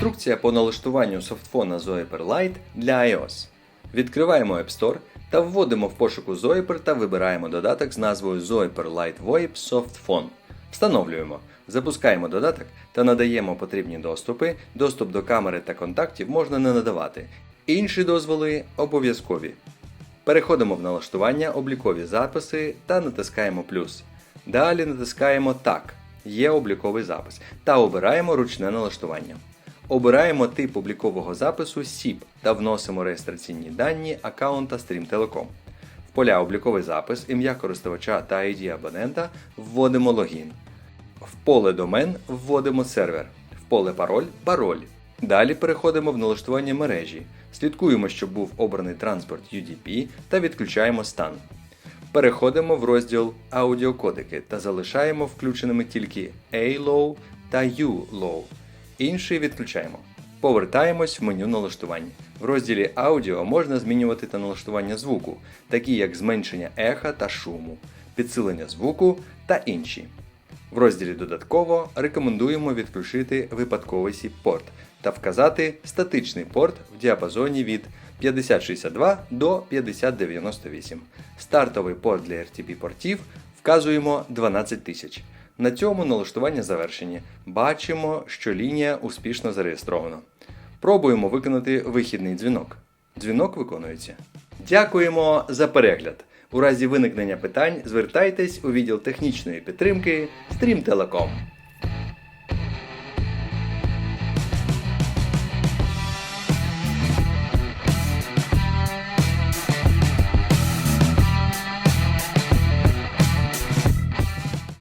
Інструкція по налаштуванню софтфона Zoiper Lite для iOS. Відкриваємо App Store та вводимо в пошуку Zoiper та вибираємо додаток з назвою Zoiper Lite VoIP Softphone. Встановлюємо, запускаємо додаток та надаємо потрібні доступи. Доступ до камери та контактів можна не надавати. Інші дозволи обов'язкові. Переходимо в налаштування, облікові записи та натискаємо плюс. Далі натискаємо Так. Є обліковий запис та обираємо ручне налаштування. Обираємо тип облікового запису SIP та вносимо реєстраційні дані аккаунта StreamTelecom. В поля обліковий запис, ім'я користувача та ID абонента вводимо логін. В поле домен вводимо сервер, в поле пароль пароль. Далі переходимо в налаштування мережі. Слідкуємо, щоб був обраний транспорт UDP та відключаємо стан. Переходимо в розділ Аудіокодики та залишаємо включеними тільки A-Low та U-Low. Інші відключаємо. Повертаємось в меню налаштувань. В розділі Аудіо можна змінювати та налаштування звуку, такі як зменшення еха та шуму, підсилення звуку та інші. В розділі Додатково рекомендуємо відключити випадковий SIP-порт та вказати статичний порт в діапазоні від 5062 до 5098. Стартовий порт для RTP портів вказуємо 12000. На цьому налаштування завершені. Бачимо, що лінія успішно зареєстрована. Пробуємо виконати вихідний дзвінок. Дзвінок виконується. Дякуємо за перегляд. У разі виникнення питань звертайтесь у відділ технічної підтримки Стрім Телеком.